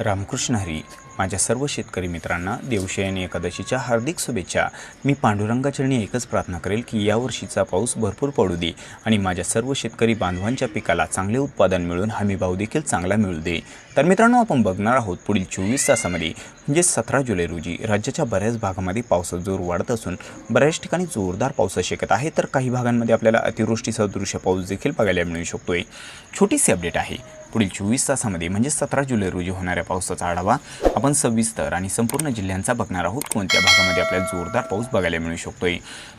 रामकृष्ण हरी माझ्या सर्व शेतकरी मित्रांना देवशयनी एकादशीच्या हार्दिक शुभेच्छा. मी पांडुरंगाचरणी एकच प्रार्थना करेल की यावर्षीचा पाऊस भरपूर पडू दे आणि माझ्या सर्व शेतकरी बांधवांच्या पिकाला चांगले उत्पादन मिळून हमीभाव देखील चांगला मिळू दे. तर मित्रांनो आपण बघणार आहोत पुढील चोवीस तासामध्ये म्हणजे सतरा जुलै रोजी राज्याच्या बऱ्याच भागामध्ये पावसाचा जोर वाढत असून बऱ्याच ठिकाणी जोरदार पाऊस शक्यता आहे. तर काही भागांमध्ये आपल्याला अतिवृष्टीसदृश्य पाऊस देखील बघायला मिळू शकतोय. छोटीशी अपडेट आहे. पुढील चोवीस तासामध्ये म्हणजे सतरा जुलै रोजी होणाऱ्या पावसाचा आढावा आपण सविस्तर आणि संपूर्ण जिल्ह्यांचा बघणार आहोत. कोणत्या भागामध्ये आपल्याला जोरदार पाऊस बघायला मिळू शकतोय?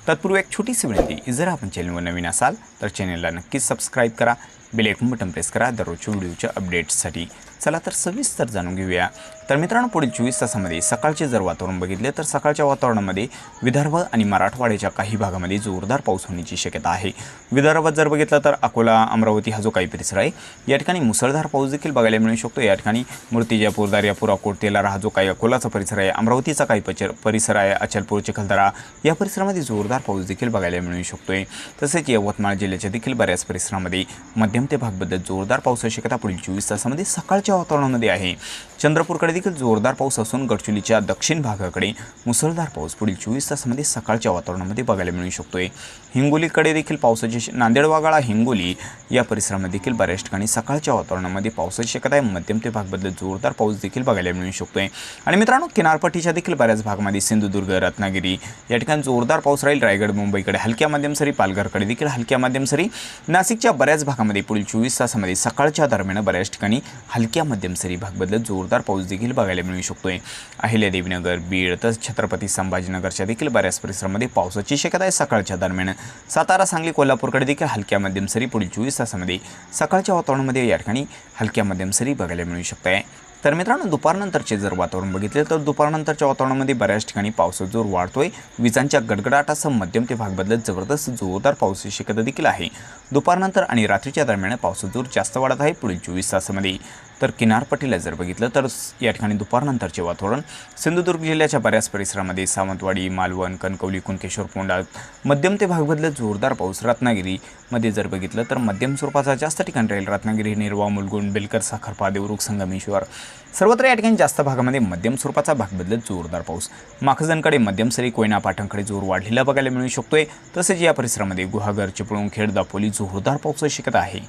तत्पूर्वी एक छोटीशी विनंती जर आपण चॅनलवर नवीन असाल तर चॅनलला नक्कीच सबस्क्राईब करा बेल आयकॉन बटन प्रेस करा दररोजच्या व्हिडिओच्या अपडेट्ससाठी. चला तर सविस्तर जाणून घेऊया. तर मित्रांनो पुढील चोवीस तासामध्ये सकाळचे जर वातावरण बघितले तर सकाळच्या वातावरणामध्ये विदर्भ आणि मराठवाड्याच्या काही भागामध्ये जोरदार पाऊस होण्याची शक्यता आहे. विदर्भात जर बघितलं तर अकोला अमरावती हा जो काही परिसर आहे या ठिकाणी मुसळधार पाऊस देखील बघायला मिळू शकतो. या ठिकाणी मूर्तिजापूर दर्यापूर अकोट तेलारा हा जो काही अकोलाचा परिसर आहे अमरावतीचा काही पचर परिसर आहे अचलपूर चिखलदरा या परिसरामध्ये जोरदार पाऊस देखील बघायला मिळू शकतो आहे तसेच यवतमाळ जिल्ह्याच्या देखील बऱ्याच परिसरामध्ये मध्यम ते भागबद्दल जोरदार पावसाची शक्यता पुढील चोवीस तासामध्ये सकाळच्या ちは大の出会い。चंद्रपूरकडे देखील जोरदार पाऊस असून गडचिरोलीच्या दक्षिण भागाकडे मुसळधार पाऊस पुढील चोवीस तासामध्ये सकाळच्या वातावरणामध्ये बघायला मिळू शकतोय. हिंगोलीकडे देखील पावसाची नांदेड वागाळा हिंगोली या परिसरामध्ये देखील बऱ्याच ठिकाणी सकाळच्या वातावरणामध्ये पावसाची शक्यता आहे. मध्यम ते भागबद्दल जोरदार पाऊस देखील बघायला मिळू शकतोय. आणि मित्रांनो किनारपट्टीच्या देखील बऱ्याच भागामध्ये सिंधुदुर्ग रत्नागिरी या ठिकाणी जोरदार पाऊस राहील. रायगड मुंबईकडे हलक्या माध्यम सरी पालघरकडे देखील हलक्या माध्यम सरी. नाशिकच्या बऱ्याच भागामध्ये पुढील चोवीस तासामध्ये सकाळच्या दरम्यान बऱ्याच ठिकाणी हलक्या मध्यम सरी भागबद्दल जोरदार पाऊस देखील बघायला मिळू शकतोय. अहिल्यादेवीनगर बीड तसंच छत्रपती संभाजीनगरच्या देखील बऱ्याच परिसरामध्ये पावसाची शक्यता आहे सकाळच्या दरम्यान. सातारा सांगली कोल्हापूरकडे देखील हलक्या मध्यम सरी पुढील चोवीस तासामध्ये. सकाळच्या वातावरणामध्ये या ठिकाणी हलक्या मध्यम सरी बघायला मिळू शकत आहे तर मित्रांनो दुपारनंतरचे जर वातावरण बघितले तर दुपारनंतरच्या वातावरणामध्ये बऱ्याच ठिकाणी पावसाचा जोर वाढतोय. विजांच्या गडगडाटासह मध्यम ते भाग बदलत जबरदस्त जोरदार पावसाची शक्यता देखील आहे. दुपारनंतर आणि रात्रीच्या दरम्यान पावसाचा जोर जास्त वाढत आहे पुढील चोवीस तासामध्ये. तर किनारपट्टीला जर बघितलं तर या ठिकाणी दुपारनंतरचे वातावरण. सिंधुदुर्ग जिल्ह्याच्या बऱ्याच परिसरामध्ये सावंतवाडी मालवण कणकवली कुणकेश्वर पोंडा मध्यम ते भागबदलत जोरदार पाऊस. रत्नागिरीमध्ये जर बघितलं तर मध्यम स्वरूपाचा जास्त ठिकाण राहील. रत्नागिरी निर्वा मुलगुण बेलकर साखरपा देवरुख संगमेश्वर सर्वत्र या ठिकाणी जास्त भागामध्ये मध्यम स्वरूपाचा भाग बदलत जोरदार पाऊस. माखजनकडे मध्यम सरी कोयना पाटणकडे जोर वाढलेला बघायला मिळू शकतोय. तसेच या परिसरामध्ये गुहागर चिपळूण खेड दापोली जोरदार पाऊस शक्यता आहे.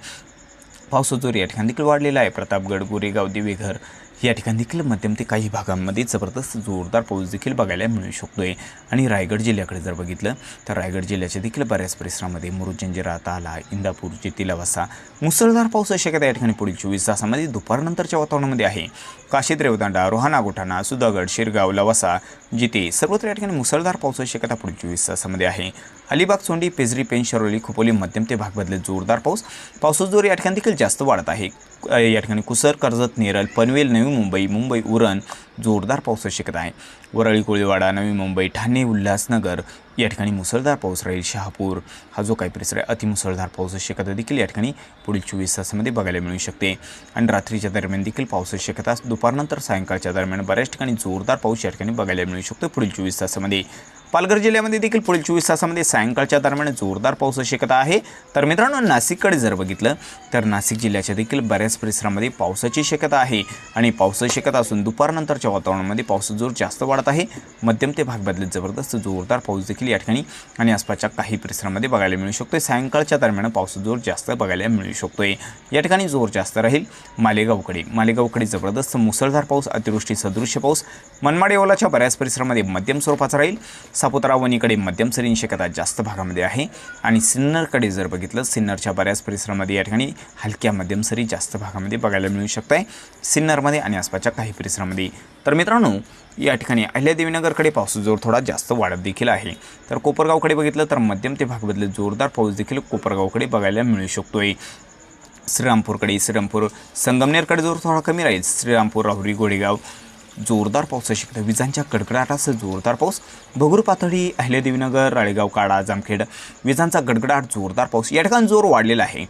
पावसाचा जोर या ठिकाणी देखील वाढलेला आहे. प्रतापगड गोरेगाव दिवेघर या ठिकाणी देखील मध्यम ते काही भागांमध्ये जबरदस्त जोरदार पाऊस देखील बघायला मिळू शकतो आहे आणि रायगड जिल्ह्याकडे जर बघितलं तर रायगड जिल्ह्याच्या देखील बऱ्याच परिसरामध्ये मुरुजंजिरा ताला इंदापूर जितिलावासा मुसळधार पाऊस शक्यता या ठिकाणी पुढील चोवीस तासामध्ये दुपारनंतरच्या वातावरणामध्ये आहे. काशी रेवदांडा रोहाना गोठाणा सुधागड शिरगाव लवासा जिथे सर्वत्र या ठिकाणी मुसळधार पावसाची शक्यता पुढील चोवीस तासामध्ये आहे. अलिबाग चोंडी पेजरी पेन शरोली खोपोली मध्यम ते भाग बदलत जोरदार पाऊस. पावसाचा जोर या ठिकाणी देखील जास्त वाढत आहे. या ठिकाणी कुसर कर्जत नेरल पनवेल नवी मुंबई मुंबई उरण जोरदार पावसाची शक्यता आहे. वरळी कोळीवाडा नवी मुंबई ठाणे उल्हासनगर या ठिकाणी मुसळधार पाऊस राहील. शहापूर हा जो काही परिसर आहे अतिमुसळधार पावसाची शक्यता देखील या ठिकाणी पुढील चोवीस तासामध्ये बघायला मिळू शकते. आणि रात्रीच्या दरम्यान देखील पावसाची शक्यता दुपारनंतर सायंकाळच्या दरम्यान बऱ्याच ठिकाणी जोरदार पाऊस या ठिकाणी बघायला मिळू शकतो पुढील चोवीस तासामध्ये. पालघर जिल्ह्यामध्ये देखील पुढील चोवीस तासामध्ये सायंकाळच्या दरम्यान जोरदार पावसाची शक्यता आहे. तर मित्रांनो नाशिककडे जर बघितलं तर नाशिक जिल्ह्याच्या देखील बऱ्याच परिसरामध्ये पावसाची शक्यता आहे. आणि पावसाची शक्यता असून दुपारनंतरच्या वातावरणामध्ये पावसाचा जोर जास्त वाढत आहे. मध्यम ते भाग बदलत जबरदस्त जोरदार पाऊस देखील या ठिकाणी आणि आसपासच्या काही परिसरामध्ये बघायला मिळू शकतोय. सायंकाळच्या दरम्यान पावसाचा जोर जास्त बघायला मिळू शकतोय. या ठिकाणी जोर जास्त राहील मालेगावकडे. मालेगावकडे जबरदस्त मुसळधार पाऊस अतिवृष्टी सदृश्य पाऊस. मनमाड येवलाच्या बऱ्याच परिसरामध्ये मध्यम स्वरूपाचा राहील. सापुतारा वणीकडे मध्यम सरींची शक्यता जास्त भागामध्ये आहे. आणि सिन्नरकडे जर बघितलं सिन्नरच्या बऱ्याच परिसरामध्ये या ठिकाणी हलक्या मध्यम सरी जास्त भागामध्ये बघायला मिळू शकत आहे सिन्नरमध्ये आणि आसपासच्या काही परिसरामध्ये तर मित्रांनो या ठिकाणी अहिल्यादेवीनगरकडे पावसाचा जोर थोडा जास्त वाढत देखील आहे. तर कोपरगावकडे बघितलं तर मध्यम ते भागामधले जोरदार पाऊस देखील कोपरगावकडे बघायला मिळू शकतोय. श्रीरामपूरकडे श्रीरामपूर संगमनेरकडे जोर थोडा कमी राहील. श्रीरामपूर राहुरी गोडेगाव जोरदार पावसाची शक्यता विजांच्या कडकडाटासह जोरदार पाऊस. भगूर पाथडी अहिल्यादेवीनगर राळेगाव काडा जामखेड विजांचा गडगडाट जोरदार पाऊस. या ठिकाणी जोर वाढलेला आहे.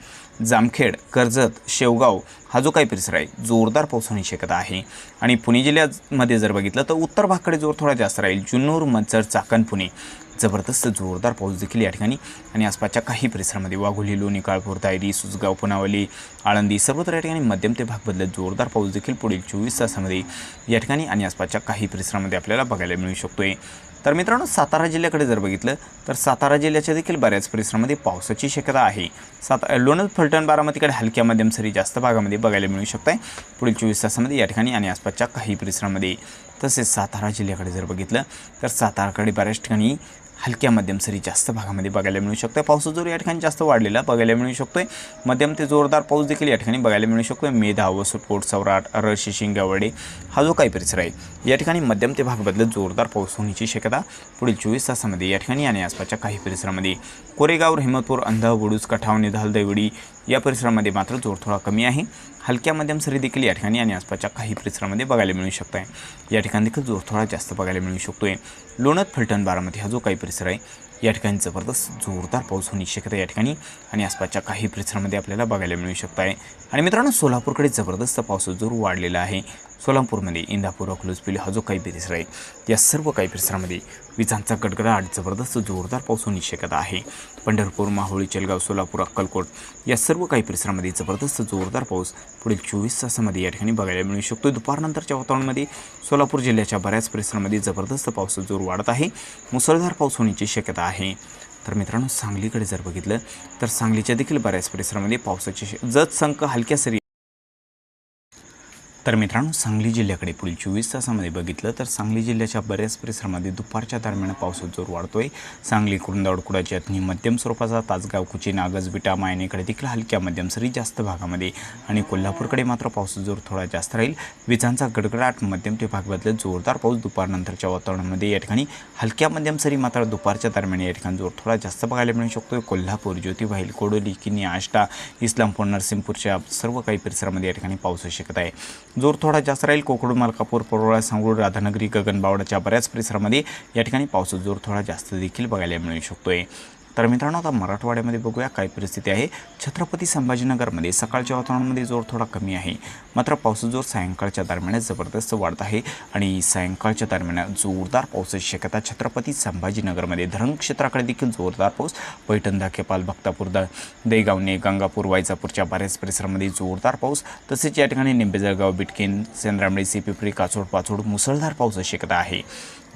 जामखेड कर्जत शेवगाव हा जो काही परिसर आहे जोरदार पाऊस होण्याची शक्यता आहे. आणि पुणे जिल्ह्यामध्ये जर बघितलं तर उत्तर भागकडे जोर थोडा जास्त राहील. जुन्नूर मंचर चाकण पुणे. जबरदस्त जोरदार पाऊस देखील या ठिकाणी आणि आसपासच्या काही परिसरामध्ये वाघोली लोणी काळपूर तायरी सुसगाव पुनावली आळंदी सर्वत्र या ठिकाणी मध्यम ते भाग बदलत जोरदार पाऊस देखील पुढील चोवीस तासामध्ये या ठिकाणी आणि आसपासच्या काही परिसरामध्ये आपल्याला बघायला मिळू शकतोय. तर मित्रांनो सातारा जिल्ह्याकडे जर बघितलं तर सातारा जिल्ह्याच्या देखील बऱ्याच परिसरामध्ये पावसाची शक्यता आहे. सात लोणंद फलटण बारामतीकडे हलक्या मध्यम सरी जास्त भागामध्ये बघायला मिळू शकत आहे पुढील चोवीस तासामध्ये या ठिकाणी आणि आसपासच्या काही परिसरामध्ये. तसेच सातारा जिल्ह्याकडे जर बघितलं तर साताराकडे बऱ्याच ठिकाणी हलक्या मध्यम सरी जास्त भागामध्ये बघायला मिळू शकतो पावसाचा जोर या ठिकाणी जास्त वाढलेला बघायला मिळू शकतोय. मध्यम ते जोरदार पाऊस देखील या ठिकाणी बघायला मिळू शकतोय. मेधा वसुटपोट सौराट अरळ शिंगावडे हा जो काही परिसर आहे या ठिकाणी मध्यम ते भाग बदलत जोरदार पाऊस होण्याची शक्यता पुढील चोवीस तासामध्ये या ठिकाणी आणि आसपासच्या काही परिसरामध्ये. कोरेगाव हिमतपूर अंधा वडूज कठाव निधाल दैवडी या परिसरामध्ये मात्र जोर थोडा कमी आहे. हलक्या मध्यम सरी देखील या ठिकाणी आणि आसपासच्या काही परिसरामध्ये बघायला मिळू शकत आहे या ठिकाणी देखील जोर थोडा जास्त बघायला मिळू शकतो आहे लोणत फलटण बारामती हा जो काही परिसर आहे या ठिकाणी जबरदस्त जोरदार पाऊस होण्याची शक्यता या ठिकाणी आणि आसपासच्या काही परिसरामध्ये आपल्याला बघायला मिळू शकत आहे आणि मित्रांनो सोलापूरकडे जबरदस्त पावसाचा जोर वाढलेला आहे. सोलापूरमध्ये इंदापूर अकलूज पिली हा जो काही परिसर आहे या सर्व काही परिसरामध्ये विजांचा गडगडाट जबरदस्त जोरदार पाऊस होण्याची शक्यता आहे. पंढरपूर माहुळी चेलगाव सोलापूर अक्कलकोट या सर्व काही परिसरामध्ये जबरदस्त जोरदार पाऊस पुढील चोवीस तासामध्ये या ठिकाणी बघायला मिळू शकतो. दुपारनंतरच्या वातावरणामध्ये सोलापूर जिल्ह्याच्या बऱ्याच परिसरामध्ये जबरदस्त पावसाचा जोर वाढत आहे. मुसळधार पाऊस होण्याची शक्यता आहे. तर मित्रांनो सांगलीकडे जर बघितलं तर सांगलीच्या देखील बऱ्याच परिसरामध्ये पावसाची श- जत संख हलक्या सरी तर मित्रांनो सांगली जिल्ह्याकडे पुढील चोवीस तासामध्ये बघितलं तर सांगली जिल्ह्याच्या बऱ्याच परिसरामध्ये दुपारच्या दरम्यान पावसाचा जोर वाढतोय. सांगली कुरुंदावड कुडाची अग्नी मध्यम स्वरूपाचा तासगाव कुची नागजबिटा मायनेकडे देखील हलक्या मध्यम सरी जास्त भागामध्ये आणि कोल्हापूरकडे मात्र पावसाचा जोर थोडा जास्त राहील. विजांचा गडगडाट मध्यम ते भाग बदलत जोरदार पाऊस दुपारनंतरच्या वातावरणामध्ये या ठिकाणी हलक्या मध्यम सरी मात्र दुपारच्या दरम्यान या ठिकाणी जोर थोडा जास्त बघायला मिळू शकतो कोल्हापूर ज्योतिबाईल कोडोली किनी आष्टा इस्लामपूर नरसिंहपूरच्या सर्व काही परिसरामध्ये या ठिकाणी पाऊस शक्यता आहे. जोर थोडा जास्त राहील कोकण मलकापूर परोळा सांगूर राधानगरी गगनबावडाच्या बऱ्याच परिसरामध्ये या ठिकाणी पावसाचा जोर थोडा जास्त देखील बघायला मिळू शकतोय. तर मित्रांनो आता मराठवाड्यामध्ये बघूया काय परिस्थिती आहे. छत्रपती संभाजीनगरमध्ये सकाळच्या वातावरणामध्ये जोर थोडा कमी आहे. मात्र पावसाचा जोर सायंकाळच्या दरम्यान जबरदस्त वाढत आहे आणि सायंकाळच्या दरम्यान जोरदार पावसाची शक्यता छत्रपती संभाजीनगरमध्ये. धरण क्षेत्राकडे देखील जोरदार पाऊस. पैठण धाकेपाल भक्तापूर द देगावणे गंगापूर वायजापूरच्या बऱ्याच परिसरामध्ये जोरदार पाऊस. तसेच या ठिकाणी निंबेजळगाव बिटकेन सेंद्रामडी सिपिपरी काचोड पाचोड मुसळधार पावसाची शक्यता आहे.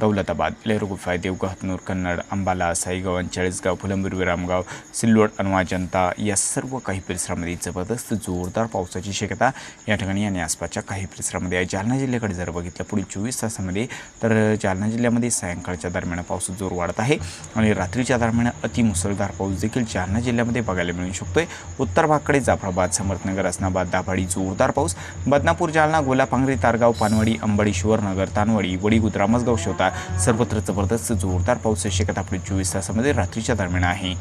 दौलताबाद लेहरुगुफाय देवगाव हतनूर कन्नड अंबाला साईगाव चाळीसगाव फुलंबीर विरामगाव सिल्लोड अनवा जनता या सर्व काही परिसरामध्ये जबरदस्त जोरदार पावसाची शक्यता या ठिकाणी आणि आसपासच्या काही परिसरामध्ये आहे. जालना जिल्ह्याकडे जर बघितलं पुढील चोवीस तासामध्ये तर जालना जिल्ह्यामध्ये सायंकाळच्या दरम्यान पाऊस जोर वाढत आहे आणि रात्रीच्या दरम्यान अतिमुसळधार पाऊस देखील जालना जिल्ह्यामध्ये बघायला मिळू शकतोय. उत्तर भागकडे जाफराबाद समर्थनगर असनाबाद दाभाडी जोरदार पाऊस. बदनापूर जालना गोलापांगरी तारगाव पानवाडी अंबाडी शिवरनगर तानवाडी वडीगुद रामसगाव शोता सर्वत्र जबरदस्त जोरदार पावसाची शक्यता आपली चोवीस तासामध्ये रात्रीच्या दरम्यान आहे.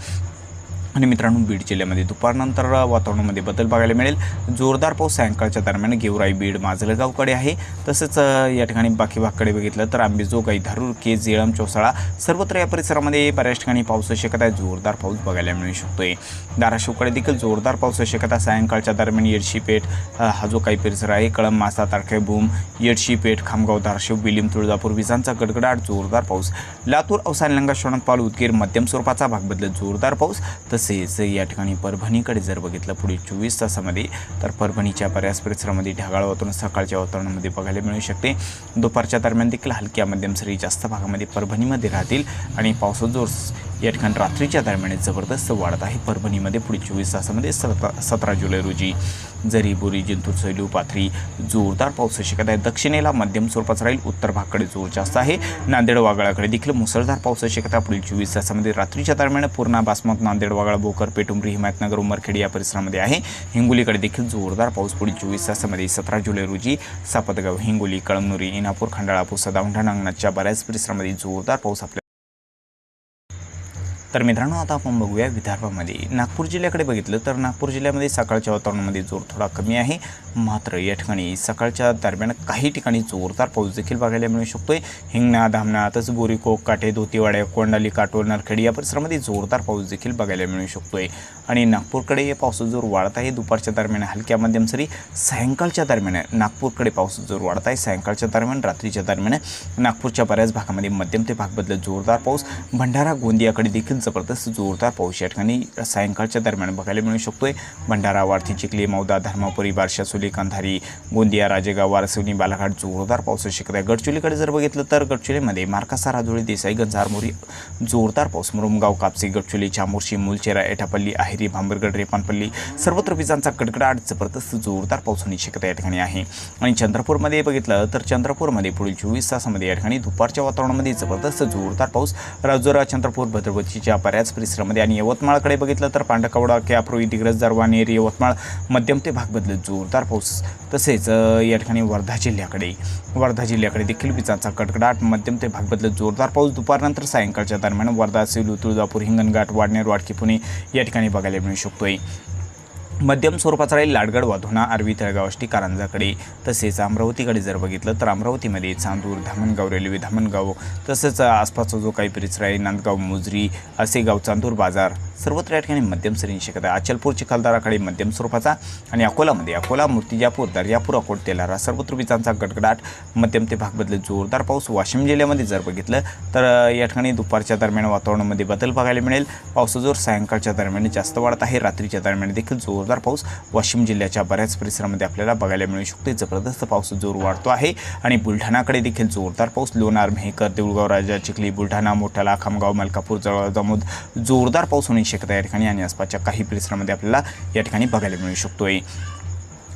आणि मित्रांनो बीड जिल्ह्यामध्ये दुपारनंतर वातावरणामध्ये बदल बघायला मिळेल. जोरदार पाऊस सायंकाळच्या दरम्यान गेवराई बीड माजलगावकडे आहे. तसंच या ठिकाणी बाकी भागकडे बघितलं तर आंबेजोगाई धारूर केज जेळम चौसाळा सर्वत्र या परिसरामध्ये बऱ्याच ठिकाणी पावसाची शक्यता आहे जोरदार पाऊस बघायला मिळू शकतोय. धाराशिवकडे देखील जोरदार पावसाची शक्यता सायंकाळच्या दरम्यान येडशीपेठ हा जो काही परिसर आहे कळम मासा तारखे भूम येडशीपेठ खामगाव धाराशिव बिलिम तुळजापूर विजांचा गडगडाट जोरदार पाऊस. लातूर अवसान लंगा शोणतपाल उदगीर मध्यम स्वरूपाचा भाग बदलत जोरदार पाऊस. तसेच या ठिकाणी परभणीकडे जर बघितलं पुढील चोवीस तासामध्ये तर परभणीच्या बऱ्याच परिसरामध्ये ढगाळ वातावरण सकाळच्या वातावरणामध्ये बघायला मिळू शकते. दुपारच्या दरम्यान देखील हलक्या मध्यम सरी जास्त भागामध्ये परभणीमध्ये राहतील आणि पावसाचा जोर या ठिकाणी रात्रीच्या दरम्यान जबरदस्त वाढत आहे. परभणीमध्ये पुढील चोवीस तासामध्ये सतरा सतरा जुलै रोजी. जरी बोरी जिंतूर सैलू पाथरी जोरदार पाऊस शक्यता आहे. दक्षिणेला मध्यम स्वरूपाचा राहील उत्तर भागकडे जोर जास्त आहे. नांदेड वागळाकडे देखील मुसळधार पावसाची शक्यता पुढील चोवीस तासामध्ये रात्रीच्या दरम्यान पूर्णा बासमत नांदेड वागळा बोकर पेटुंबरी हिमायतनगर उमरखेड या परिसरामध्ये आहे. हिंगोलीकडे देखील जोरदार पाऊस पुढील चोवीस तासामध्ये सतरा जुलै रोजी सापतगाव हिंगोली कळमनुरी इनापूर खंडाळा पुसदा औंढा नागनाथच्या बऱ्याच परिसरामध्ये जोरदार पाऊस आपल्या तर मित्रांनो आता आपण बघूया विदर्भामध्ये. नागपूर जिल्ह्याकडे बघितलं तर नागपूर जिल्ह्यामध्ये सकाळच्या वातावरणामध्ये जोर थोडा कमी आहे. मात्र या ठिकाणी सकाळच्या दरम्यान काही ठिकाणी जोरदार पाऊस देखील बघायला मिळू शकतोय. हिंगणा धामणा तसंच बोरीकोक काटे धोतीवाड्या कोंडाली काटोल नरखेडी या परिसरामध्ये जोरदार पाऊस देखील बघायला मिळू शकतोय. आणि नागपूरकडे पावसाचा जोर वाढत आहे. दुपारच्या दरम्यान हलक्या मध्यम सरी सायंकाळच्या दरम्यान नागपूरकडे पावसाचा जोर वाढत आहे. सायंकाळच्या दरम्यान रात्रीच्या दरम्यान नागपूरच्या बऱ्याच भागामध्ये मध्यम ते भाग बदलत जोरदार पाऊस. भंडारा गोंदियाकडे देखील जबरदस्त जोरदार पाऊस या ठिकाणी सायंकाळच्या दरम्यान बघायला मिळू शकतोय. भंडारा वारथी चिखली मौदा धर्मापुरी बारशासोली कंधारी गोंदिया राजेगाव वारसवणी बालाघाट जोरदार पावसाची शक्यता आहे गडचिरोलीकडे जर बघितलं तर गडचिरोलीमध्ये मार्कासा राजोळी देसाई गंजारमोरी जोरदार पाऊस. मुरुमगाव कापसी गडचिरोली चामोर्शी मुलचेरा एटापल्ली आहेरी भांबरगड रेपानपल्ली सर्वत्र विजांचा कडकडाट जबरदस्त जोरदार पाऊस होण्याची शक्यता या ठिकाणी आहे. आणि चंद्रपूरमध्ये बघितलं तर चंद्रपूरमध्ये पुढील चोवीस तासामध्ये या ठिकाणी दुपारच्या वातावरणामध्ये जबरदस्त जोरदार पाऊस. राजोरा चंद्रपूर भद्रवतीच्या बऱ्याच परिसरामध्ये. आणि यवतमाळकडे बघितलं तर पांडकवडा कॅप्रोई दिग्रज दरवानेर यवतमाळ मध्यम ते भाग बदलत जोरदार पाऊस. तसेच या ठिकाणी वर्धा जिल्ह्याकडे. वर्धा जिल्ह्याकडे देखील विजांचा कडकडाट मध्यम ते भाग बदलत जोरदार पाऊस. दुपारनंतर सायंकाळच्या दरम्यान वर्धा सेलू तुळजापूर हिंगणघाट वाडनेर वाडकी पुणे या ठिकाणी बघायला मिळू शकतोय. मध्यम स्वरूपाचा राहील लाडगड वाधोना आरवी तळगाव आष्टी कारंजाकडे. तसेच अमरावतीकडे जर बघितलं तर अमरावतीमध्ये चांदूर धामणगाव रेल्वे धामणगाव तसंच आसपासचा जो काही परिसर आहे नांदगाव मुजरी असेगाव चांदूर बाजार सर्वत्र या ठिकाणी मध्यम सरींची शक्यता आहे. अचलपूर चिखलदाराकडे मध्यम स्वरूपाचा आणि अकोलामध्ये अकोला मूर्तिजापूर दर्यापूर अकोट तेलारा सर्वत्र विजांचा गडगडाट मध्यम ते भाग बदलत जोरदार पाऊस. वाशिम जिल्ह्यामध्ये जर बघितलं तर या ठिकाणी दुपारच्या दरम्यान वातावरणामध्ये बदल बघायला मिळेल. पावसाचा जोर सायंकाळच्या दरम्यान जास्त वाढत आहे. रात्रीच्या दरम्यान देखील जोर जोरदार पाऊस वाशिम जिल्ह्याच्या बऱ्याच परिसरामध्ये आपल्याला बघायला मिळू शकते. जबरदस्त पाऊस जोर वाढतो आहे आणि बुलढाणाकडे देखील जोरदार पाऊस. लोणार मेहकर देऊळगाव राजा चिखली बुलढाणा मोठाला खामगाव मलकापूर जवळ जामोद जोरदार पाऊस होण्याची शक्यता या ठिकाणी आणि आसपासच्या काही परिसरामध्ये आपल्याला या ठिकाणी बघायला मिळू शकतोय.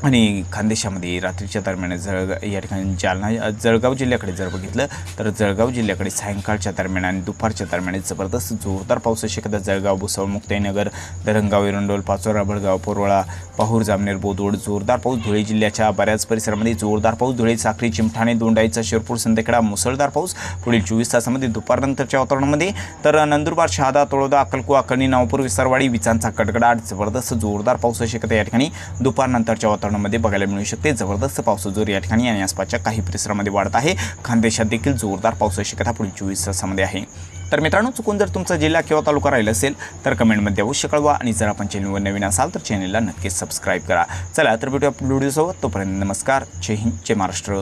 आणि खानदेशामध्ये रात्रीच्या दरम्यान जळगा या ठिकाणी जालना जळगाव जिल्ह्याकडे जर बघितलं तर जळगाव जिल्ह्याकडे सायंकाळच्या दरम्यान आणि दुपारच्या दरम्यान जबरदस्त जोरदार पाऊस शक्यता जळगाव भुसावळ मुक्ताईनगर धरणगाव एरंडोल पाचोरा भडगाव पोरोळा पाहूर जामनेर बोदोड जोरदार पाऊस. धुळे जिल्ह्याच्या बऱ्याच परिसरामध्ये जोरदार पाऊस. धुळे साखरी चिमठाणे दोंडाईचा शिरपूर संदेकडा मुसळधार पाऊस. पुढील चोवीस तासामध्ये दुपारनंतरच्या वातावरणामध्ये तर नंदुरबार शहादा तळोदा अक्कलकुवा अक्कलनी नावपूर विसरवाडी विचांचा कडकडाट जबरदस्त जोरदार पाऊस शक्यता या ठिकाणी दुपारनंतरच्या वातावरणामध्ये बघायला मिळू शकते. जबरदस्त पावसाचा जोर या ठिकाणी आणि आसपासच्या काही परिसरामध्ये वाढत आहे. खानदेशात देखील जोरदार पावसाची शक्यता पुढील चोवीस तासामध्ये आहे. तर मित्रांनो चुकून जर तुमचा जिल्हा किंवा तालुका राहिला असेल तर कमेंटमध्ये अवश्य कळवा. आणि जर आपण चॅनलवर नवीन असाल तर चॅनलला नक्कीच सबस्क्राईब करा. चला तर भेटूया व्हिडिओसोबत. तोपर्यंत नमस्कार. जय हिंद जय महाराष्ट्र.